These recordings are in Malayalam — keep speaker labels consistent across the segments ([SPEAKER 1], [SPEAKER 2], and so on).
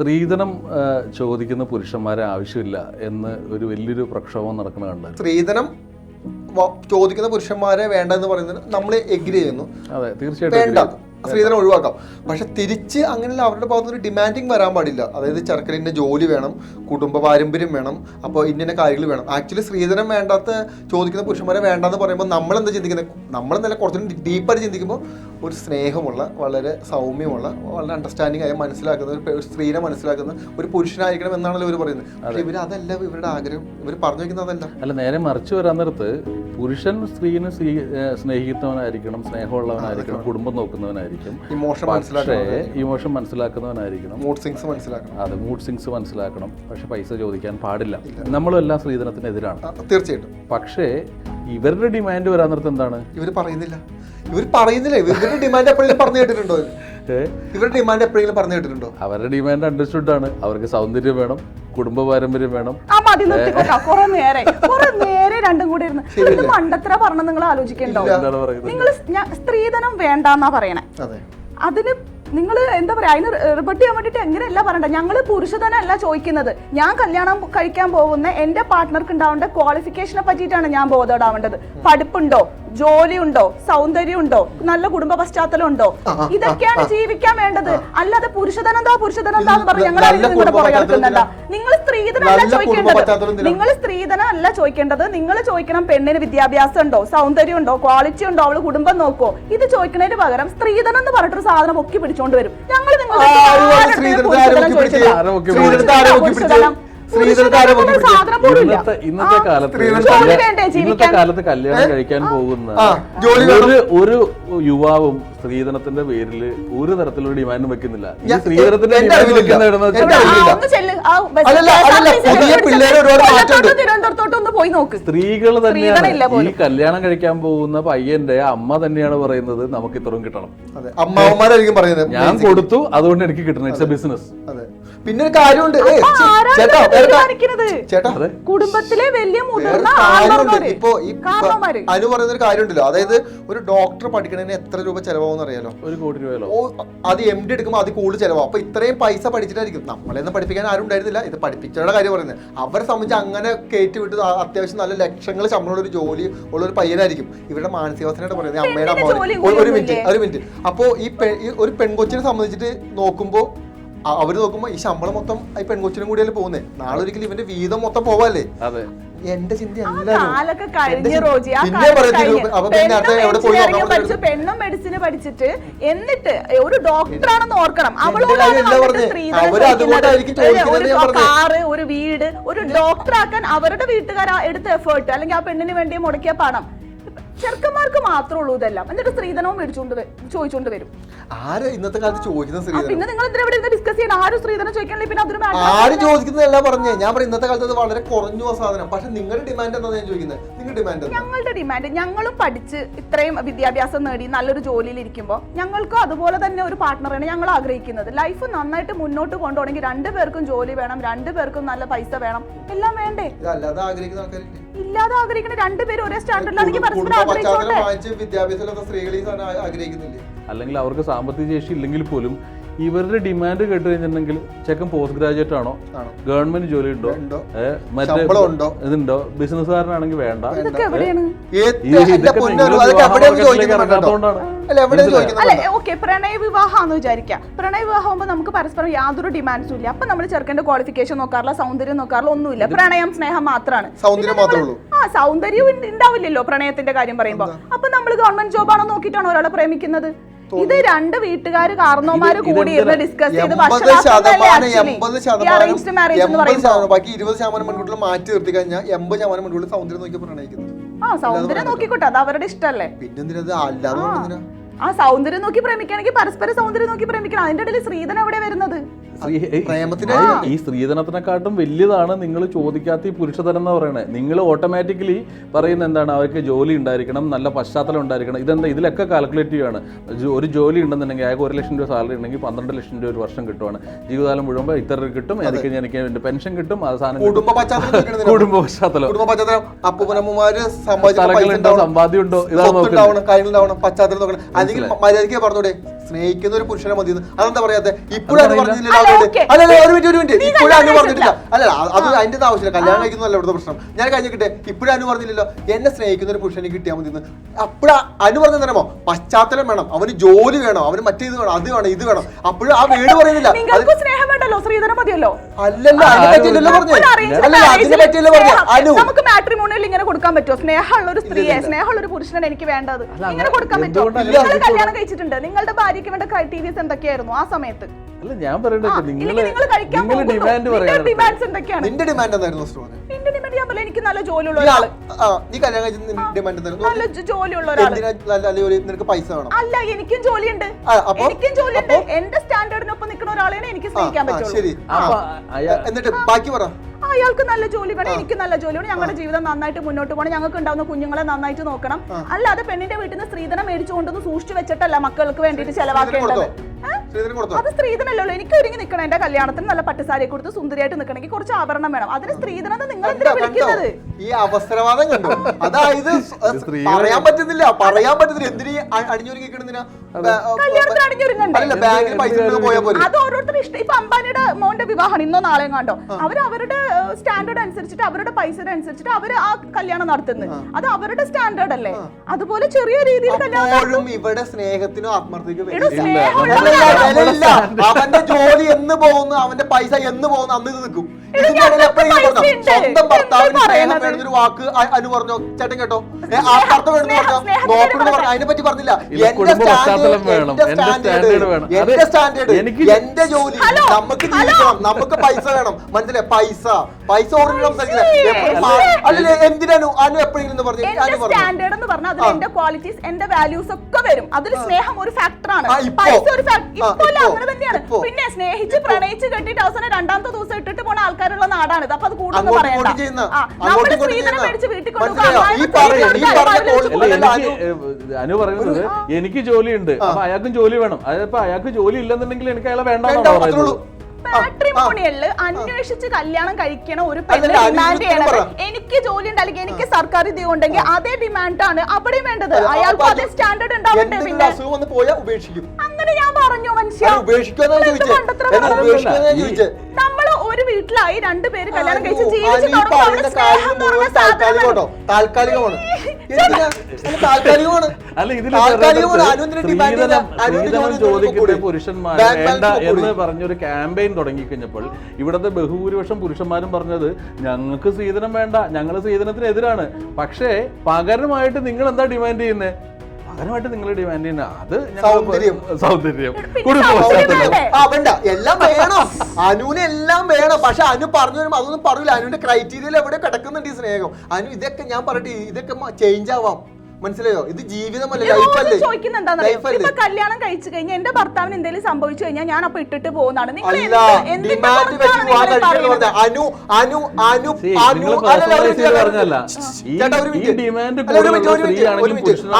[SPEAKER 1] സ്ത്രീധനം ചോദിക്കുന്ന പുരുഷന്മാരെ ആവശ്യമില്ല എന്ന് ഒരു വലിയൊരു പ്രക്ഷോഭം നടക്കുന്ന കണ്ടത്
[SPEAKER 2] സ്ത്രീധനം ചോദിക്കുന്ന പുരുഷന്മാരെ വേണ്ട എന്ന് പറയുന്നത് നമ്മൾ എഗ്രി ചെയ്യുന്നു.
[SPEAKER 1] അതെ തീർച്ചയായിട്ടും
[SPEAKER 2] സ്ത്രീധനം ഒഴിവാക്കാം. പക്ഷെ തിരിച്ച് അങ്ങനെയുള്ള അവരുടെ ഭാഗത്ത് ഒരു ഡിമാൻഡിങ് വരാൻ പാടില്ല. അതായത് ചെറുക്കലിന്റെ ജോലി വേണം കുടുംബ പാരമ്പര്യം വേണം അപ്പോൾ ഇന്ന കാര്യങ്ങൾ വേണം. ആക്ച്വലി സ്ത്രീധനം വേണ്ടാത്ത ചോദിക്കുന്ന പുരുഷന്മാരെ വേണ്ടെന്ന് പറയുമ്പോൾ നമ്മൾ എന്താ ചിന്തിക്കുന്നത്? നമ്മൾ നല്ല കുറച്ചുകൂടി ഡീപ്പായിട്ട് ചിന്തിക്കുമ്പോൾ ഒരു സ്നേഹമുള്ള വളരെ സൗമ്യമുള്ള വളരെ അണ്ടർസ്റ്റാൻഡിങ് ആയി മനസ്സിലാക്കുന്ന ഒരു സ്ത്രീനെ മനസ്സിലാക്കുന്ന ഒരു പുരുഷനായിരിക്കണം എന്നാണല്ലോ ഇവർ പറയുന്നത്. പക്ഷേ ഇവർ അതല്ല ഇവരുടെ ആഗ്രഹം. ഇവർ പറഞ്ഞു വെക്കുന്നത് അതല്ല.
[SPEAKER 1] അല്ല നേരെ മറിച്ച് വരാൻ നേരത്ത് പുരുഷൻ സ്ത്രീനെ സ്നേഹിക്കുന്നവനായിരിക്കണം സ്നേഹമുള്ളവനായിരിക്കണം കുടുംബം നോക്കുന്നവനായിരിക്കും
[SPEAKER 2] ഇമോഷൻ മനസ്സിലാക്കണം
[SPEAKER 1] ഇമോഷൻ മനസ്സിലാക്കുന്നവനായിരിക്കണം.
[SPEAKER 2] മൂഡ് സിങ്സ് മനസ്സിലാക്കണം.
[SPEAKER 1] അതെ മൂഡ് സിങ്സ് മനസ്സിലാക്കണം. പക്ഷെ പൈസ ചോദിക്കാൻ പാടില്ല. നമ്മളെല്ലാം സ്ത്രീധനത്തിനെതിരാണ്.
[SPEAKER 2] തീർച്ചയായിട്ടും.
[SPEAKER 1] പക്ഷേ ഇവരുടെ ഡിമാൻഡ് വരാൻ നിർത്തം എന്താണ്?
[SPEAKER 2] ഇവർ പറയുന്നില്ല. ഇവർ പറയുന്നില്ല. ഇവരുടെ ഡിമാൻഡ് എപ്പോഴെങ്കിലും പറഞ്ഞു കേട്ടിട്ടുണ്ടോ? ഇവരുടെ ഡിമാൻഡ് എപ്പോഴെങ്കിലും പറഞ്ഞു കേട്ടിട്ടുണ്ടോ?
[SPEAKER 1] അവരുടെ ഡിമാൻഡ് അണ്ടർസ്റ്റുഡ് ആണ്. അവർക്ക് സൗന്ദര്യം വേണം കുടുംബ പാരമ്പര്യം വേണം.
[SPEAKER 3] രണ്ടും കൂടി ഇരുന്ന്. ഇത് മണ്ടത്തര പറഞ്ഞ നിങ്ങൾ ആലോചിക്കണ്ടോ? നിങ്ങൾ സ്ത്രീധനം വേണ്ടെന്നാ പറയണേ.
[SPEAKER 2] അതെ.
[SPEAKER 3] അതിന് നിങ്ങൾ എന്താ പറയാ അതിന് റിപ്പർട്ട് ചെയ്യാൻ വേണ്ടിട്ട് എങ്ങനെയല്ല പറയണ്ട? ഞങ്ങൾ പുരുഷധനല്ല ചോദിക്കുന്നത്. ഞാൻ കല്യാണം കഴിക്കാൻ പോകുന്ന എന്റെ പാർട്ട്ണർക്ക് ഉണ്ടാവേണ്ട ക്വാളിഫിക്കേഷനെ പറ്റിയിട്ടാണ് ഞാൻ ബോധോടാവേണ്ടത് പഠിപ്പുണ്ടോ? ജോലിയുണ്ടോ? സൗന്ദര്യമുണ്ടോ? നല്ല കുടുംബ പശ്ചാത്തലം ഉണ്ടോ ഇതൊക്കെയാണ് ജീവിക്കാൻ വേണ്ടത്. അല്ലാതെ പുരുഷധനം എന്താ എന്ന് പറഞ്ഞ് ഞങ്ങൾ നിങ്ങളുടെ പുറകെ
[SPEAKER 2] പശ്ചാത്തലം
[SPEAKER 3] നിങ്ങൾ സ്ത്രീധനല്ല
[SPEAKER 2] നല്ല
[SPEAKER 3] ചോദിക്കേണ്ടത്. നിങ്ങൾ സ്ത്രീധനം അല്ല ചോദിക്കേണ്ടത്. നിങ്ങൾ ചോദിക്കണം പെണ്ണിന് വിദ്യാഭ്യാസം ഉണ്ടോ സൗന്ദര്യം ഉണ്ടോ? ക്വാളിറ്റി ഉണ്ടോ അവൾ കുടുംബം നോക്കോ ഇത് ചോദിക്കുന്നതിന് പകരം സ്ത്രീധനം എന്ന് പറഞ്ഞിട്ടൊരു സാധനം ഒക്കെ പിടിച്ചോണ്ട് വരും. ഞങ്ങൾ
[SPEAKER 2] ആര്
[SPEAKER 1] ഇന്നത്തെ ഇന്നത്തെ കാലത്ത് ഇന്നത്തെ? കാലത്ത് കല്യാണം കഴിക്കാൻ പോകുന്ന ഒരു ഒരു യുവാവും സ്ത്രീധനത്തിന്റെ പേരിൽ ഒരു തരത്തിലുള്ള ഡിമാൻഡ് വെക്കുന്നില്ല. ഈ സ്ത്രീധനത്തിന്റെ ഡിമാൻഡ്
[SPEAKER 2] അറിവിലില്ല.
[SPEAKER 1] വെക്കുന്ന എവിടെന്ന്
[SPEAKER 2] എന്റെ
[SPEAKER 1] വെച്ചാൽ
[SPEAKER 3] ആ,
[SPEAKER 2] അറിവില്ല.
[SPEAKER 3] ഒന്ന് ചെല്ല്. ആ, ബസ്
[SPEAKER 2] അല്ലല്ല,
[SPEAKER 3] കെ എസ് ആർ
[SPEAKER 2] അല്ലല്ല,
[SPEAKER 3] ടി സി
[SPEAKER 2] പുതിയ
[SPEAKER 3] ബസ്സിൽ
[SPEAKER 2] പിള്ളേര് ഒരുപാട്
[SPEAKER 3] കൊല്ലത്തോട്ടും
[SPEAKER 2] മാറ്റമുണ്ട്.
[SPEAKER 3] തിരുവനന്തപുരത്തോട്ടും ഒന്ന് പോയി നോക്ക്.
[SPEAKER 1] സ്ത്രീകൾ തന്നെയാണ്. ഈ കല്യാണം കഴിക്കാൻ പോകുന്ന പയ്യന്റെ അമ്മ തന്നെയാണ് പറയുന്നത് നമുക്ക് ഇത്രയും കിട്ടണം. ഞാൻ കൊടുത്തു അതുകൊണ്ട് എനിക്ക് കിട്ടണം. ഇറ്റ്സ് എ ബിസിനസ്
[SPEAKER 2] അതെ. പിന്നെ ഒരു കാര്യമുണ്ട് ചേട്ടാ
[SPEAKER 3] കുടുംബത്തിലെ വലിയ മുതിർന്ന
[SPEAKER 2] ഇപ്പൊ ഈ അനു പറയുന്ന ഒരു കാര്യമുണ്ടല്ലോ. അതായത് ഒരു ഡോക്ടർ പഠിക്കണതിന് എത്ര രൂപ ചെലവാന്ന് അറിയാലോ?
[SPEAKER 1] ഒരു കോടി രൂപയല്ലോ.
[SPEAKER 2] അത് എം ഡി എടുക്കുമ്പോൾ അത് കൂടുതൽ ചെലവാകും അപ്പൊ ഇത്രയും പൈസ പഠിച്ചിട്ടായിരിക്കും. നമ്മളെന്ന് പഠിപ്പിക്കാൻ ആരും ഉണ്ടായിരുന്നില്ല. ഇത് പഠിപ്പിച്ചവരുടെ കാര്യം പറയുന്നത്. അവരെ സംബന്ധിച്ച് അങ്ങനെ കയറ്റി വിട്ട് അത്യാവശ്യം നല്ല ലക്ഷങ്ങൾ ശമ്പളമുള്ള ഒരു ജോലി ഉള്ള ഒരു പയ്യനായിരിക്കും. ഇവരുടെ മാനസികാവസ്ഥയുടെ പറയുന്നത്. അമ്മയുടെ അമ്മ ഒരു മിനിറ്റ്. ഒരു മിനിറ്റ്. അപ്പോ ഈ ഈ ഒരു പെൺകൊച്ചിനെ സംബന്ധിച്ചിട്ട് നോക്കുമ്പോൾ അവർ നോക്കുമ്പോൾ ഈ ശമ്പളം മൊത്തം ഈ പെൺകൊച്ചിനും കൂടിയല്ലേ പോകുന്നത് നാളെ ഒരിക്കലും ഇവന്റെ വീതം മൊത്തം പോവാല്ലേ?
[SPEAKER 1] അതെ.
[SPEAKER 2] എന്റെ ചിന്ത എല്ലാവരും
[SPEAKER 3] പെണ്ണും മെഡിസിന് പഠിച്ചിട്ട് എന്നിട്ട് ഒരു ഡോക്ടറാണെന്ന് ഓർക്കണം.
[SPEAKER 2] അവളോട്
[SPEAKER 3] കാറ് ഒരു വീട് ഒരു ഡോക്ടറാക്കാൻ അവരുടെ വീട്ടുകാർ എടുത്ത എഫേർട്ട് അല്ലെങ്കിൽ ആ പെണ്ണിന് വേണ്ടി മുടക്കിയ പണം. ചെറുക്കന്മാർക്ക് മാത്രമേ ഉള്ളൂ ഇതെല്ലാം. എന്നിട്ട് സ്ത്രീധനവും മേടിച്ചുകൊണ്ട് ചോദിച്ചുകൊണ്ട് വരും.
[SPEAKER 2] ആരാ ഇന്നത്തെ കാലത്ത് ചോദിക്കുന്ന സ്ത്രീധനം?
[SPEAKER 3] പിന്നെ നിങ്ങൾ എന്തിനാ ഇവിടെ ഇരുന്ന് ഡിസ്കസ് ചെയ്യണം? ആരും സ്ത്രീധനം ചോദിക്കണില്ല പിന്നെ അതൊരു
[SPEAKER 2] ആര്. ചോദിക്കുന്നതല്ല പറഞ്ഞേ. ഞാൻ പറയും ഇന്നത്തെ കാലത്ത് വളരെ കുറഞ്ഞു ആ സാധനം. പക്ഷെ നിങ്ങളുടെ ഡിമാൻഡ് എന്താ ഞാൻ ചോദിക്കുന്നത് നിങ്ങളുടെ ഡിമാൻഡ്
[SPEAKER 3] ഞങ്ങളുടെ ഡിമാൻഡ് ഞങ്ങളും പഠിച്ച് ഇത്രയും വിദ്യാഭ്യാസം നേടി നല്ലൊരു ജോലിയിൽ ഇരിക്കുമ്പോൾ ഞങ്ങൾക്കും അതുപോലെ തന്നെ ഒരു പാർട്ട്ണറാണ് ഞങ്ങൾ ആഗ്രഹിക്കുന്നത്. ലൈഫ് നന്നായിട്ട് മുന്നോട്ട് കൊണ്ടുപോകണമെങ്കിൽ രണ്ടുപേർക്കും ജോലി വേണം രണ്ടുപേർക്കും നല്ല പൈസ വേണം. എല്ലാം വേണ്ടേ?
[SPEAKER 2] ഇതല്ലാതെ ആഗ്രഹിക്കുന്ന ആൾക്കാരില്ലേ?
[SPEAKER 3] ഇല്ലാതെ ആഗ്രഹിക്കുന്ന രണ്ടുപേരും ഒരേ സ്റ്റാൻഡേർഡിലാണെങ്കിൽ പരസ്പരം ആഗ്രഹിച്ചോട്ടെ
[SPEAKER 2] വിദ്യാഭ്യാസമില്ലാത്ത സ്ത്രീകൾ ആഗ്രഹിക്കുന്നില്ലേ?
[SPEAKER 1] അല്ലെങ്കിൽ അവർക്ക് സാമ്പത്തിക ശേഷി ഇല്ലെങ്കിൽ പോലും ഇവരുടെ ഡിമാൻഡ് കേട്ട് കഴിഞ്ഞിട്ടുണ്ടെങ്കിൽ ചെക്കൻ പോസ്റ്റ് ഗ്രാജുവേറ്റ് ആണോ? ഗവൺമെന്റ് ജോലി ഉണ്ടോ? മറ്റേ? ഇതുണ്ടോ? ബിസിനസ്സുകാരനാണെങ്കിൽ വേണ്ട.
[SPEAKER 3] ഓക്കെ പ്രണയ വിവാഹമാണെന്ന് വിചാരിക്കാം. പ്രണയ വിവാഹമാകുമ്പോൾ നമുക്ക് പരസ്പരം യാതൊരു ഡിമാൻഡ്സും ഇല്ല. അപ്പൊ നമ്മൾ ചെറുക്കന്റെ ക്വാളിഫിക്കേഷൻ നോക്കാറില്ല സൗന്ദര്യം നോക്കാറില്ല ഒന്നുമില്ല. പ്രണയം സ്നേഹം മാത്രമാണ് ആ സൗന്ദര്യം ഉണ്ടാവില്ലല്ലോ പ്രണയത്തിന്റെ കാര്യം പറയുമ്പോ. അപ്പൊ നമ്മൾ ഗവൺമെന്റ് ജോബാണോ നോക്കിയിട്ടാണോ ഒരാളെ പ്രേമിക്കുന്നത്? ഇത് രണ്ട് വീട്ടുകാർ കാരണവന്മാര്
[SPEAKER 1] ഇത്
[SPEAKER 3] കൂടി ഇരുന്ന് ഡിസ്കസ് ചെയ്ത് അറേഞ്ച്ഡ് മാരേജ് എന്ന്
[SPEAKER 2] എൺപത് ബാക്കി ഇരുപത് ശതമാനം പെൺകുട്ടികൾ മാറ്റി നിർത്തി കഴിഞ്ഞാൽ എൺപത് ശതമാനം പെൺകുട്ടികൾ സൗന്ദര്യം നോക്കി പ്രണയിക്കുന്നു.
[SPEAKER 3] ആ സൗന്ദര്യം നോക്കിക്കോട്ടെ അത് അവരുടെ ഇഷ്ടല്ലേ
[SPEAKER 2] പിന്നെന്തിനാ അല്ലാതെ
[SPEAKER 3] ആ സൗന്ദര്യം നോക്കി പ്രേമിക്കുകയാണെങ്കിൽ പരസ്പര സൗന്ദര്യം നോക്കി പ്രേമിക്കണം. അതിന്റെ ഇടയിൽ സ്ത്രീധനം അവിടെ വരുന്നത്?
[SPEAKER 2] പ്രേമത്തിന്റെ
[SPEAKER 1] ഈ സ്ത്രീധനത്തിനെക്കാട്ടും വലിയതാണ് നിങ്ങൾ ചോദിക്കാത്ത ഈ പുരുഷധനം എന്ന് പറയുന്നത് നിങ്ങൾ ഓട്ടോമാറ്റിക്കലി പറയുന്ന എന്താണ്? അവർക്ക് ജോലി ഉണ്ടായിരിക്കണം നല്ല പശ്ചാത്തലം ഉണ്ടായിരിക്കണം. ഇതെന്താ? ഇതിലൊക്കെ കാൽക്കുലേറ്റ് ചെയ്യുകയാണ് ഒരു ജോലി ഉണ്ടെന്നുണ്ടെങ്കിൽ അയാൾക്ക് ഒരു ലക്ഷം രൂപ സാലറി ഉണ്ടെങ്കിൽ പന്ത്രണ്ട് ലക്ഷം രൂപ ഒരു വർഷം കിട്ടുവാണ്. ജീവിതകാലം മുഴുവൻ ഇത്ര കിട്ടും. എനിക്ക് എനിക്ക് എന്റെ പെൻഷൻ കിട്ടും. അവസാനം
[SPEAKER 2] കുടുംബ പശ്ചാത്തലം
[SPEAKER 1] കുടുംബ പശ്ചാത്തലം.
[SPEAKER 2] അപ്പൂപ്പനമ്മമാര്.
[SPEAKER 1] സമ്പാദ്യം ഉണ്ടോ ഇതാണ്
[SPEAKER 2] പശ്ചാത്തലം മര്യാദയ്ക്ക് പറഞ്ഞൂടെ? സ്നേഹിക്കുന്ന ഒരു പുരുഷനെ മതി. അതെന്താ പറയാത്തെ? ഇപ്പോഴും പറഞ്ഞിട്ടില്ല പറഞ്ഞില്ലല്ലോ
[SPEAKER 3] അല്ല,
[SPEAKER 2] അല്ലല്ല ഒരു മിനിറ്റ് ഒരു മിനിറ്റ്.
[SPEAKER 3] ഇപ്പോഴാണ്
[SPEAKER 2] പറഞ്ഞിട്ടില്ല. അല്ല അത് അതിന്റെ ആവശ്യമില്ല. കല്യാണം കഴിക്കുന്നതല്ല ഇവിടുത്തെ പ്രശ്നം. ഞാൻ കഴിഞ്ഞിട്ടെ ഇപ്പോഴും അനു പറഞ്ഞില്ലല്ലോ. എന്നെ സ്നേഹിക്കുന്ന ഒരു പുരുഷനെ കിട്ടിയാൽ മതി അപ്പോഴാ അനു പറഞ്ഞു തരമോ പശ്ചാത്തലം വേണം. അവന് ജോലി വേണം. അവന് മറ്റേത് വേണം അത് വേണം ഇത് വേണം. അപ്പോഴും ആ വീട് പറയുന്നില്ല.
[SPEAKER 3] സ്നേഹം വേണ്ടല്ലോ ശ്രീധരൻ മതിയല്ലോ.
[SPEAKER 2] അല്ലല്ല അതിനെ പറ്റിയല്ലോ പറഞ്ഞു അല്ലല്ല അതിനെ പറ്റിയല്ലോ പറഞ്ഞു അനു.
[SPEAKER 3] നമുക്ക് മാട്രിമോണിയിൽ ഇങ്ങനെ കൊടുക്കാൻ പറ്റുമോ? സ്നേഹമുള്ള ഒരു സ്ത്രീയെ സ്നേഹമുള്ള ഒരു പുരുഷനാണ് എനിക്ക് വേണ്ടത്. ഇങ്ങനെ കൊടുക്കാൻ പറ്റുമോ? നിങ്ങൾ കല്യാണം കഴിച്ചിട്ടുണ്ട്. നിങ്ങളുടെ ഭാര്യയ്ക്ക് വേണ്ട ക്രൈറ്റീരിയസ് എന്തൊക്കെയായിരുന്നു ആ സമയത്ത്?
[SPEAKER 1] അല്ല ഞാൻ നിങ്ങൾ
[SPEAKER 3] നിങ്ങൾ കഴിക്കാൻ
[SPEAKER 1] ഡിമാൻഡ്
[SPEAKER 3] ഡിമാൻഡ്സ് എന്തൊക്കെയാണ്?
[SPEAKER 2] നിന്റെ ഡിമാൻഡ് എന്തായിരുന്നു
[SPEAKER 3] നിന്റെ ഡിമാൻഡ് ഞാൻ എനിക്ക് നല്ല ജോലിയുള്ള
[SPEAKER 2] നീ ആ, നീ കല്യാണം കഴിച്ച ഡിമാൻഡ് എന്തായിരുന്നു?
[SPEAKER 3] നല്ല ജോലിയുള്ള
[SPEAKER 2] നല്ല- നിനക്ക് പൈസ വേണം?
[SPEAKER 3] അല്ല എനിക്കും ജോലിയുണ്ട്. എനിക്കും ജോലിയുണ്ട്. എന്റെ സ്റ്റാൻഡേർഡിനൊപ്പം നിൽക്കുന്ന ഒരാളെയാണ് എനിക്ക് സ്നേഹിക്കാൻ പറ്റുള്ളൂ.
[SPEAKER 2] ശരി. എന്നിട്ട് ബാക്കി പറ.
[SPEAKER 3] അയാൾക്ക് നല്ല ജോലി വേണം എനിക്ക് നല്ല ജോലി വേണം ഞങ്ങളുടെ ജീവിതം നന്നായിട്ട് മുന്നോട്ട് പോകണം ഞങ്ങൾക്ക് ഉണ്ടാവുന്ന കുഞ്ഞുങ്ങളെ നന്നായിട്ട് നോക്കണം. അല്ലാതെ പെണ്ണിന്റെ വീട്ടിൽ നിന്ന് സ്ത്രീധനം മേടിച്ചു കൊണ്ടൊന്ന് സൂക്ഷിച്ചു വെച്ചിട്ടല്ല മക്കൾക്ക് വേണ്ടിയിട്ട് ചെലവാക്കേണ്ടത്? അത് സ്ത്രീധനല്ലോ എനിക്ക് ഒരുങ്ങി നിൽക്കണം എന്റെ കല്യാണത്തിന് നല്ല പട്ടുസാരി കൊടുത്ത് സുന്ദരിയായിട്ട് നിൽക്കണമെങ്കിൽ കുറച്ച് ആഭരണം വേണം. അതിന് സ്ത്രീധനം നിങ്ങൾ എന്തിനാ? വിളിക്കുന്നത്?
[SPEAKER 2] ഈ അവസരവാദം കണ്ടു? അതായത് പറയാൻ പറ്റുന്നില്ല പറയാൻ പറ്റുന്നില്ല. എന്തിനീ അണിഞ്ഞൊരുങ്ങി കിട്ടുന്നില്ല
[SPEAKER 3] അത്. ഓരോരുത്തർ ഇഷ്ടം. ഇപ്പൊ അംബാനിയുടെ മോന്റെ വിവാഹമാണ് ഇന്നോ നാളെയും കണ്ടോ? അവർ അവരുടെ സ്റ്റാൻഡേർഡ് അനുസരിച്ചിട്ട് അവരുടെ പൈസ അനുസരിച്ചിട്ട് അവർ ആ കല്യാണം നടത്തുന്നത് അത് അവരുടെ സ്റ്റാൻഡേർഡ് അല്ലേ? അതുപോലെ ചെറിയ രീതിയിൽ കല്യാണം
[SPEAKER 2] ഇവിടെ സ്നേഹത്തിനോ വിലയില്ല. അവന്റെ ജോലി എന്ന് പോകുന്നു അവന്റെ പൈസ എന്ന് പോകുന്നു അന്ന് ഇത് നിൽക്കും. സ്വന്തം ഭർത്താവിന് സ്നേഹം വേണമെന്നൊരു വാക്ക് അനു പറഞ്ഞോ. ചേട്ടൻ കേട്ടോ. ആത്മാർത്ഥം വേണമെന്ന് പറഞ്ഞോ അതിനെ പറ്റി പറഞ്ഞില്ല. എന്റെ സ്റ്റാൻഡേർഡ്
[SPEAKER 1] വേണം.
[SPEAKER 2] എന്റെ സ്റ്റാൻഡേർഡ്. എന്റെ ജോലി. നമുക്ക് ജീവിക്കണം. നമുക്ക് പൈസ വേണം. മനസ്സിലായി? പൈസ. പൈസ ഓർമ്മ സംസാരിക്കുന്നത് അല്ലേ എന്തിനാണ് അനു എപ്പോഴെങ്കിലും പറഞ്ഞു
[SPEAKER 3] സ്റ്റാൻഡേർഡ് എന്ന് പറഞ്ഞാൽ അതിൽ എന്റെ ക്വാളിറ്റീസ് എന്റെ വാല്യൂസ് ഒക്കെ വരും. അതിൽ സ്നേഹം ഒരു ഫാക്ടറാണ് പൈസ ഒരു
[SPEAKER 2] ഫാക്ടർ
[SPEAKER 3] അങ്ങനെ തന്നെയാണ്. പിന്നെ സ്നേഹിച്ച് പ്രണയിച്ച് കെട്ടിയിട്ട് അവസാനം രണ്ടാമത്തെ ദിവസം ഇട്ടിട്ട് പോണ ആൾക്കാരുള്ള നാടാണിത്. അപ്പൊ അത് കൂടുതൽ പറയണ്ട.
[SPEAKER 2] നമ്മൾ
[SPEAKER 3] സ്ത്രീധനം മേടിച്ച് വീട്ടിൽ കൊണ്ടുപോകും
[SPEAKER 1] അനു പറയുന്നത് എനിക്ക് ജോലിയുണ്ട് അപ്പൊ അയാൾക്കും ജോലി വേണം. അതിപ്പോ അയാൾക്ക് ജോലി ഇല്ലെന്നുണ്ടെങ്കിൽ എനിക്ക് അയാളെ
[SPEAKER 2] വേണ്ട,
[SPEAKER 1] വേണ്ടെന്നാണ്. പറയുന്നത്
[SPEAKER 3] മാട്രിമോണിയൽ അന്വേഷിച്ച് കല്യാണം കഴിക്കണ ഒരു പെണ്ണ് ഡിമാൻഡ് ചെയ്യണത് എനിക്ക് ജോലി ഉണ്ടല്ലെങ്കിൽ എനിക്ക് സർക്കാർ ഇത് ഉണ്ടെങ്കിൽ അതേ ഡിമാൻഡ് ആണ്. അവിടെയും വേണ്ടത്. അയാൾക്ക് അതേ സ്റ്റാൻഡേർഡ് ഉണ്ടാവണ്ടേ പിന്നെ? അങ്ങനെ ഞാൻ പറഞ്ഞു മനുഷ്യ. നമ്മൾ ഒരു വീട്ടിലായി രണ്ടുപേര് കല്യാണം കഴിച്ച് ജീവിച്ചു സാധനം
[SPEAKER 2] താൽക്കാലികമാണോ?
[SPEAKER 1] അല്ല ഇതിൽ ചോദിക്കുന്ന വേണ്ട എന്ന് പറഞ്ഞൊരു ക്യാമ്പയിൻ തുടങ്ങിക്കഴിഞ്ഞപ്പോൾ ഇവിടുത്തെ ബഹുഭൂരിപക്ഷം പുരുഷന്മാരും പറഞ്ഞത് ഞങ്ങൾക്ക് സ്ത്രീധനം വേണ്ട ഞങ്ങൾ സ്ത്രീധനത്തിനെതിരാണ് പക്ഷേ പകരമായിട്ട് നിങ്ങൾ എന്താ ഡിമാൻഡ് ചെയ്യുന്നത് പകരമായിട്ട് നിങ്ങൾ ഡിമാൻഡ് ചെയ്യുന്ന അത്
[SPEAKER 2] സൗന്ദര്യം.
[SPEAKER 1] സൗന്ദര്യം.
[SPEAKER 3] വേണ്ടേ?
[SPEAKER 2] ആ വേണ്ട. എല്ലാം വേണം. അനുവിന് എല്ലാം വേണം. പക്ഷെ അനു പറഞ്ഞു വരുമ്പോൾ അതൊന്നും പറയില്ല അനുവിന്റെ ക്രൈറ്റീരിയയിൽ എവിടെ കിടക്കുന്നുണ്ട് ഈ സ്നേഹം. അനു ഇതൊക്കെ ഞാൻ പറയട്ടെ ഇതൊക്കെ ചേഞ്ച് ആവാം. മനസ്സിലായോ? ഇത് ജീവിതമല്ല ലൈഫല്ലേ
[SPEAKER 3] കല്യാണം കഴിച്ചു കഴിഞ്ഞാൽ എന്റെ ഭർത്താവിന് എന്തെങ്കിലും സംഭവിച്ചു കഴിഞ്ഞാൽ ഞാൻ അപ്പൊ ഇട്ടിട്ട് പോകുന്നതാണ്.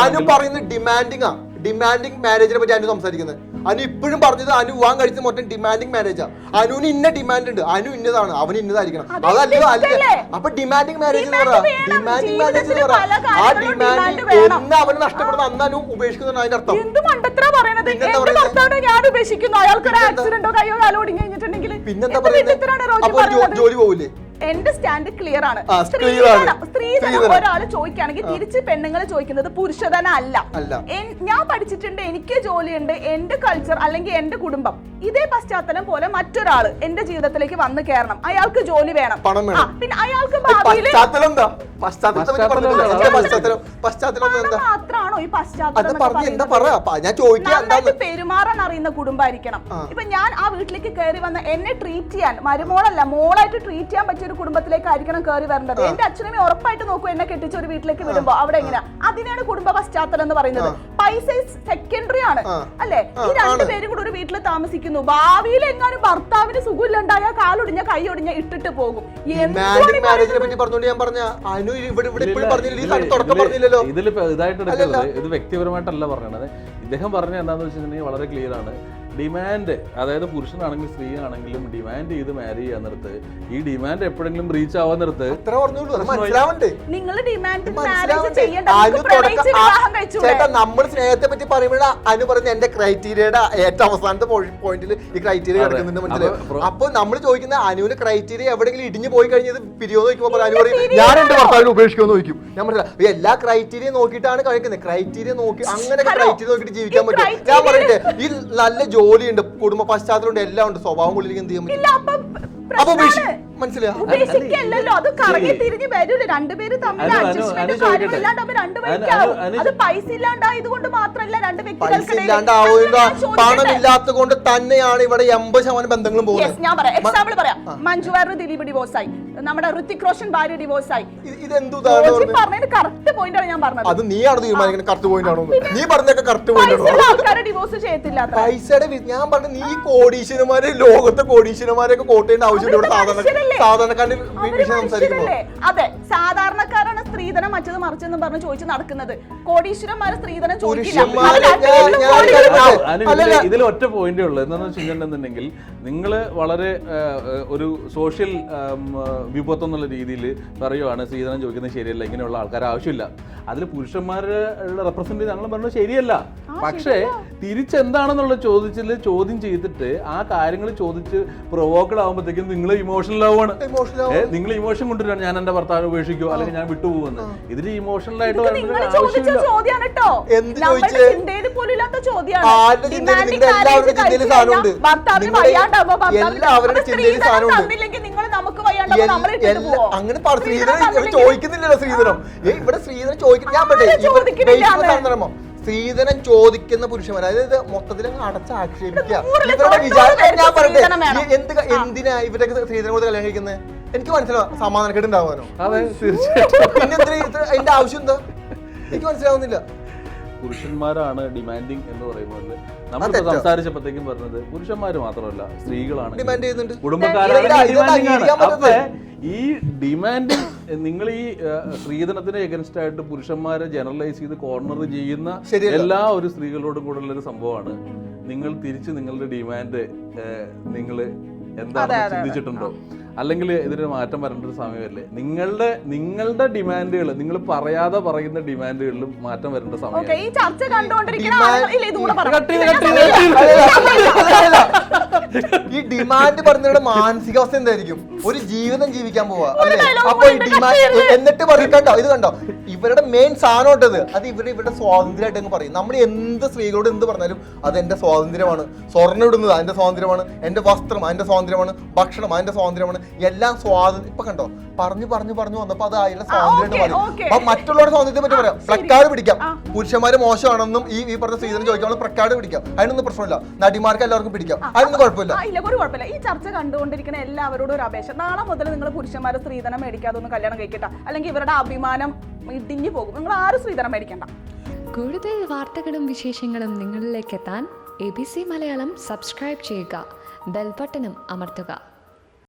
[SPEAKER 2] അനു പറയുന്നത് ഡിമാൻഡിങ് ആ. ഡിമാൻഡിങ് മാരേജിനെ പറ്റി അനു സംസാരിക്കുന്നത്. അനു ഇപ്പോഴും പറഞ്ഞത് അനു വിവാഹം കഴിച്ച മൊത്തം ഡിമാൻഡിങ് മാരേജാ അനുവിന് ഇന്ന ഡിമാൻഡ് ഉണ്ട്. അനു ഇന്നതാണ്. അവന് ഇന്നതായിരിക്കണം.
[SPEAKER 3] അതല്ല
[SPEAKER 2] അതല്ലയോ അല്ല
[SPEAKER 3] ഇഷ്ടല്ലേ?
[SPEAKER 2] അപ്പൊ ഡിമാൻഡിങ് മാരേജ് എന്ന്
[SPEAKER 3] പറയാം.
[SPEAKER 2] ഡിമാൻഡിങ് മാരേജ് എന്ന്
[SPEAKER 3] പറയാം.
[SPEAKER 2] ആ
[SPEAKER 3] ഡിമാൻഡിങ്
[SPEAKER 2] ഡിമാൻഡ്. എന്ന് അവന് നഷ്ടപ്പെടുന്ന അന്ന് അനു ഉപേക്ഷിക്കുന്നതാണ് അതിന്റെ അർത്ഥം.
[SPEAKER 3] എന്ത് മണ്ടത്ര പറയണത്?
[SPEAKER 2] പിന്നെന്താ
[SPEAKER 3] എന്റെ
[SPEAKER 2] പറയുന്നത്?
[SPEAKER 3] ഭർത്താവിനെ ഞാൻ ഉപേക്ഷിക്കുന്നു. അയാൾക്ക് ഒരു ആക്സിഡന്റോ കയ്യോ കാലോ ഒടിഞ്ഞു കഴിഞ്ഞിട്ടുണ്ടെങ്കിൽ
[SPEAKER 2] പിന്നെന്താ പറയുന്നത് അപ്പൊ ജോലി പോവില്ലേ?
[SPEAKER 3] എന്റെ സ്റ്റാൻഡ് ക്ലിയർ ആണ്. സ്ത്രീധനം സ്ത്രീധനം. ഒരാൾ ചോദിക്കുകയാണെങ്കിൽ തിരിച്ച് പെണ്ണുങ്ങൾ ചോദിക്കുന്നത് പുരുഷധനം അല്ല.
[SPEAKER 2] അല്ല.
[SPEAKER 3] ഞാൻ പഠിച്ചിട്ടുണ്ട് എനിക്ക് ജോലിയുണ്ട് എന്റെ കൾച്ചർ അല്ലെങ്കിൽ എന്റെ കുടുംബം. ഇതേ പശ്ചാത്തലം പോലെ മറ്റൊരാൾ എന്റെ ജീവിതത്തിലേക്ക് വന്ന് കയറണം അയാൾക്ക് ജോലി വേണം.
[SPEAKER 2] പണം വേണം.
[SPEAKER 3] ആ, പിന്നെ അയാൾക്ക് ഭാവിയിൽ
[SPEAKER 2] പശ്ചാത്തലം എന്താ?
[SPEAKER 3] ഈ പശ്ചാത്തലം എന്നൊക്കെ
[SPEAKER 2] എന്താ
[SPEAKER 3] പറയുന്നത്?
[SPEAKER 2] പറയാ? പ- ഞാൻ ചോദിക്കുക
[SPEAKER 3] നന്നായിട്ട് പെരുമാറാൻ അറിയുന്ന കുടുംബമായിരിക്കണം. ഇപ്പൊ ഞാൻ ആ വീട്ടിലേക്ക് കയറി വന്ന എന്നെ ട്രീറ്റ് ചെയ്യാൻ മരുമോളല്ല മോളായിട്ട് ട്രീറ്റ് ചെയ്യാൻ പറ്റിയ ഒരു കുടുംബത്തിലേക്ക് ആയിരിക്കണം കയറി വരേണ്ടത് എന്റെ അച്ഛനമ്മ ഉറപ്പായിട്ട് നോക്കും എന്നെ കെട്ടിച്ച ഒരു വീട്ടിലേക്ക് വിടുമ്പോ അവിടെ എങ്ങനെയാ? അതിനാണ് കുടുംബ പശ്ചാത്തലം എന്ന് പറയുന്നത്. പൈസ സെക്കൻഡറി ആണ്. അല്ലെ? ഈ. രണ്ടുപേരും കൂടെ ഒരു വീട്ടിൽ താമസിക്കുന്നു. ഭാവിയിൽ എങ്ങാനും ഭർത്താവിന് സുഖമില്ലാണ്ടായ കാലൊടിഞ്ഞ കൈ ഒടിഞ്ഞ ഇട്ടിട്ട് പോകും. എന്തുവാണ് ഈ
[SPEAKER 2] മാരേജിനെ പറ്റി പറഞ്ഞോണ്ട് ഞാൻ പറഞ്ഞ അനു ഇവിടെ ഇവിടെ ഇപ്പോഴും
[SPEAKER 1] ഇല്ല,
[SPEAKER 2] പറഞ്ഞില്ല ഈ ഇതിൽ തുടക്കം പറഞ്ഞില്ലല്ലോ.
[SPEAKER 1] ഇതിൽ ഇതായിട്ട് എടുക്കരുത്.
[SPEAKER 2] അല്ലല്ല.
[SPEAKER 1] ഇത് വ്യക്തിപരമായിട്ടല്ല പറയണത് ഇദ്ദേഹം പറഞ്ഞത് എന്താണെന്ന് വെച്ചിട്ടുണ്ടെങ്കിൽ വളരെ ക്ലിയർ ആണ്. ഡിമാൻഡ് അതായത് പുരുഷനാണെങ്കിലും സ്ത്രീ ആണെങ്കിലും ഡിമാൻഡ് ചെയ്ത് മാരി ചെയ്യാൻ നിർത്ത് ഈ ഡിമാൻഡ് എപ്പോഴെങ്കിലും റീച്ച് ആവാൻ നിർത്ത്
[SPEAKER 3] നിങ്ങൾ ഡിമാൻഡ്
[SPEAKER 2] ചേട്ടാ നമ്മൾ സ്നേഹത്തെ പറ്റി പറയുമ്പോഴാ അനു പറഞ്ഞ എന്റെ ക്രൈറ്റീരിയയുടെ ഏറ്റവും അവസാനത്തെ പോയിന്റിൽ ഈ ക്രൈറ്റീരിയ. കിടക്കുന്നുണ്ട് മനസ്സിലായി?
[SPEAKER 1] അപ്പൊ
[SPEAKER 2] നമ്മൾ ചോദിക്കുന്ന അനുവിന് ക്രൈറ്റീരിയ എവിടെയെങ്കിലും ഇടിഞ്ഞു പോയി കഴിഞ്ഞത് പിരിയോ നോക്കുമ്പോൾ അനു പറയും ഞാൻ എന്റെ ഭർത്താവിനെ ഉപേക്ഷിക്കുമെന്ന് ചോദിക്കും. ഞാൻ മനസ്സിലായി എല്ലാ ക്രൈറ്റീരിയ നോക്കിയിട്ടാണ് കഴിക്കുന്നത്. ക്രൈറ്റീരിയ നോക്കി അങ്ങനെ ക്രൈറ്റീരിയ നോക്കിയിട്ട് ജീവിക്കാൻ പറ്റും ഞാൻ പറയട്ടെ ഈ നല്ല ജോലിയുണ്ട് കുടുംബ പശ്ചാത്തലമുണ്ട് എല്ലാം ഉണ്ട്. സ്വഭാവം ഉള്ളിലേക്ക് എന്ത് ചെയ്യാൻ
[SPEAKER 3] ഇല്ല
[SPEAKER 2] പറ്റും
[SPEAKER 3] അപ്പൊ
[SPEAKER 2] അപ്പൊ
[SPEAKER 3] പ്രശ്നമാണ്.
[SPEAKER 2] മനസ്സിലായോ?
[SPEAKER 3] ഉപേക്ഷിക്കല്ലല്ലോ. അത് കറങ്ങി തിരിഞ്ഞ് വരൂല. രണ്ടുപേര് തമ്മിൽ
[SPEAKER 1] അനു, അനു,
[SPEAKER 3] അഡ്ജസ്റ്റ്മെന്റ്
[SPEAKER 1] അനു ചോദിക്കട്ടെ.
[SPEAKER 3] കാര്യമില്ലാണ്ടാവുമ്പോ രണ്ട്
[SPEAKER 1] അനു,
[SPEAKER 3] വഴിക്കാവും.
[SPEAKER 1] അനു, അനു
[SPEAKER 3] അത് പൈസ ഇല്ലാണ്ടായത് കൊണ്ട് മാത്രമല്ല രണ്ട്
[SPEAKER 2] പൈസ
[SPEAKER 3] വ്യക്തികൾക്കിടയിൽ.
[SPEAKER 2] ഇല്ലാണ്ടാവുക
[SPEAKER 3] അങ്ങനെ
[SPEAKER 2] പണം
[SPEAKER 3] ചോദിക്കട്ടെ.
[SPEAKER 2] ഇല്ലാത്തത് കൊണ്ട് തന്നെയാണ് ഇവിടെ എൺപത് ശതമാനം ബന്ധങ്ങളും
[SPEAKER 3] Yes,
[SPEAKER 2] പോകുന്നത്.
[SPEAKER 3] ഞാൻ പറയാം. എക്സാമ്പിൾ പറയാം. മഞ്ജു വാര്യർ ദിലീപ് ഡിവോഴ്സ് ആയി. നമ്മുടെ ഋത്തിക് റോഷൻ ഭാര്യ ഡിവോഴ്സ് ആയി. പറഞ്ഞത് കറക്റ്റ് പോയിന്റ് ആണ് ഞാൻ പറഞ്ഞത്.
[SPEAKER 2] അത് നീയാണ് തീരുമാനിക്കുന്നത്? കറക്റ്റ് പോയിന്റ് ആണോ? നീ പറഞ്ഞൊക്കെ കറക്റ്റ് പോയിന്റ് ആണോ?
[SPEAKER 3] ആൾക്കാരെ ഡിവോഴ്സ് ചെയ്യത്തില്ല.
[SPEAKER 2] പൈസയുടെ ഞാൻ പറഞ്ഞു നീ കോടീശ്വരന്മാരെ ലോകത്തെ കോടീശ്വരന്മാരെയൊക്കെ കോട്ട് ചെയ്യേണ്ട ആവശ്യമില്ല. ഇവിടെ
[SPEAKER 3] അവരൊക്കെ
[SPEAKER 2] സാധാരണ
[SPEAKER 3] മനുഷ്യരല്ലേ?
[SPEAKER 2] സാധാരണക്കാരന്റെ
[SPEAKER 3] അവർ
[SPEAKER 2] വിഷയം സംസാരിക്കുമ്പോൾ
[SPEAKER 3] മനുഷ്യരല്ലേ? അതെ സാധാരണക്കാരാണ് സ്ത്രീധനം മറ്റത് മറിച്ചെന്ന് പറഞ്ഞ് ചോദിച്ചു നടക്കുന്നത്. കോടീശ്വരന്മാരെ സ്ത്രീധനം ചോദിക്കില്ല.
[SPEAKER 1] ഇതിൽ ഒറ്റ പോയിന്റേ ഉള്ളൂ. എന്താണെന്ന് വെച്ചിട്ടുണ്ടെന്നുണ്ടെങ്കിൽ നിങ്ങൾ വളരെ ഒരു സോഷ്യൽ വിപത്ത് എന്നുള്ള രീതിയിൽ പറയുവാണ് സ്ത്രീധനം ചോദിക്കുന്നത് ശരിയല്ല ഇങ്ങനെയുള്ള ആൾക്കാർ ആവശ്യമില്ല. അതിൽ പുരുഷന്മാരുടെ റെപ്രസെന്റ് ഞങ്ങൾ പറഞ്ഞത് ശരിയല്ല. പക്ഷേ തിരിച്ചെന്താണെന്നുള്ള ചോദിച്ചിൽ ചോദ്യം ചെയ്തിട്ട് ആ കാര്യങ്ങൾ ചോദിച്ച് പ്രൊവോക്കഡ് ആകുമ്പോഴത്തേക്കും നിങ്ങൾ ഇമോഷണൽ ആവുകയാണ് നിങ്ങൾ ഇമോഷൻ കൊണ്ടുവരാണ് ഞാൻ എന്റെ ഭർത്താവിനെ ഉപേക്ഷിക്കുമോ അല്ലെങ്കിൽ ഞാൻ വിട്ടുപോകുന്നത് ഇതിൽ ഇമോഷണൽ ആയിട്ട്
[SPEAKER 2] അങ്ങനെ ശ്രീധരൻ ചോദിക്കുന്നില്ലല്ലോ ശ്രീധരം ഇവിടെ ശ്രീധരൻ ചോദിക്കുന്ന ഞാൻ പറ്റേ? സ്ത്രീധനം ചോദിക്കുന്ന പുരുഷന്മാർ അതായത് മൊത്തത്തിൽ അടച്ച ആക്ഷേപിക്കുക. ഇവരുടെ വിചാരം ഞാൻ പറയട്ടെ എന്ത് എന്തിനാ ഇവരൊക്കെ സ്ത്രീധനം കൊടുത്ത് കല്യാണം കഴിക്കുന്നത്? എനിക്ക് മനസ്സിലാവും സമാധാനക്കേടുണ്ടാവാനോ
[SPEAKER 1] അതെ തീർച്ചയായിട്ടും.
[SPEAKER 2] പിന്നെ എന്തിനാ അതിന്റെ ആവശ്യം എന്താ? എനിക്ക് മനസ്സിലാവുന്നില്ല.
[SPEAKER 1] പുരുഷന്മാരാണ് ഡിമാൻഡിങ് എന്ന് പറയുന്നത്. നമ്മൾ. സംസാരിച്ചപ്പോഴത്തേക്കും പറഞ്ഞത് പുരുഷന്മാര് മാത്രമല്ല സ്ത്രീകളാണ്
[SPEAKER 2] ഡിമാൻഡ് ചെയ്യുന്നുണ്ട്.
[SPEAKER 1] കുടുംബക്കാരാണ് അപ്പൊ ഈ ഡിമാൻഡിങ് നിങ്ങൾ ഈ സ്ത്രീധനത്തിന് എഗൻസ്റ്റ് ആയിട്ട് പുരുഷന്മാരെ ജനറലൈസ് ചെയ്ത് കോർണർ ചെയ്യുന്ന എല്ലാ ഒരു സ്ത്രീകളോടും കൂടെ ഉള്ള ഒരു സംഭവമാണ്. നിങ്ങൾ തിരിച്ച് നിങ്ങളുടെ ഡിമാൻഡ് നിങ്ങൾ എന്താണെന്ന് ചിന്തിച്ചിട്ടുണ്ടോ? അല്ലെങ്കിൽ ഇതിന് മാറ്റം വരേണ്ട ഒരു സമയമല്ലേ? നിങ്ങളുടെ നിങ്ങളുടെ ഡിമാൻഡുകൾ നിങ്ങൾ പറയാതെ പറയുന്ന ഡിമാൻഡുകളിലും മാറ്റം വരേണ്ട സമയം
[SPEAKER 3] ഈ ചർച്ച കണ്ടുകൊണ്ടിരിക്കുന്ന
[SPEAKER 2] ഈ ഡിമാൻഡ് പറഞ്ഞവരുടെ മാനസികാവസ്ഥ എന്തായിരിക്കും? ഒരു ജീവിതം ജീവിക്കാൻ പോവാ അല്ലേ? അപ്പൊ ഈ ഡിമാൻഡ് എന്നിട്ട് പറയും കണ്ടോ ഇത് കണ്ടോ? ഇവരുടെ മെയിൻ സാധനം ഇട്ടത് അത് ഇവർ ഇവരുടെ സ്വാതന്ത്ര്യമായിട്ട് അങ്ങ് പറയും. നമ്മൾ എന്ത് സ്ത്രീകളോട് എന്ത് പറഞ്ഞാലും അത് എന്റെ സ്വാതന്ത്ര്യമാണ്. സ്വർണം ഇടുന്നത് അതിന്റെ സ്വാതന്ത്ര്യമാണ്. എന്റെ വസ്ത്രം അതിന്റെ സ്വാതന്ത്ര്യമാണ്. ഭക്ഷണം അതിന്റെ സ്വാതന്ത്ര്യമാണ്. എല്ലാം സ്വാതന്ത്ര്യം ഇപ്പൊ കണ്ടോ? പറഞ്ഞു പറഞ്ഞു പറഞ്ഞു വന്നപ്പോ അത് അതിലെ സ്വാതന്ത്ര്യം പറയും. അപ്പൊ മറ്റുള്ളവരുടെ സ്വാതന്ത്ര്യത്തെ പറ്റി പറയാം.
[SPEAKER 3] പ്രക്കാട്
[SPEAKER 2] പ്ലക്കാർഡ് പിടിക്കാം. പുരുഷന്മാര് മോശമാണെന്നും ഈ ഈ പറഞ്ഞ സ്ത്രീധനം ചോദിക്കാനുള്ള പ്രക്കാട് പിടിക്കാം. അതിനൊന്നും പ്രശ്നമില്ല. നടിമാർക്ക് എല്ലാവർക്കും പിടിക്കാം. അതിനൊന്നും കുഴപ്പമില്ല.
[SPEAKER 3] ആ, ഇല്ല ഒരു കുഴപ്പമില്ല. ഈ ചർച്ച കണ്ടുകൊണ്ടിരിക്കുന്ന എല്ലാവരോടും ഒരു അപേക്ഷ. നാളെ മുതൽ നിങ്ങൾ പുരുഷന്മാരെ സ്ത്രീധനം മേടിക്കാതെ ഒന്ന് കല്യാണം കഴിക്കട്ട. അല്ലെങ്കിൽ ഇവരുടെ അഭിമാനം ഇടിഞ്ഞു പോകും. നിങ്ങൾ ആരും സ്ത്രീധനം മേടിക്കണ്ട.
[SPEAKER 4] കൂടുതൽ വാർത്തകളും വിശേഷങ്ങളും നിങ്ങളിലേക്ക് എത്താൻ A B C Malayalam subscribe ചെയ്യുക. ബെൽബട്ടനും അമർത്തുക.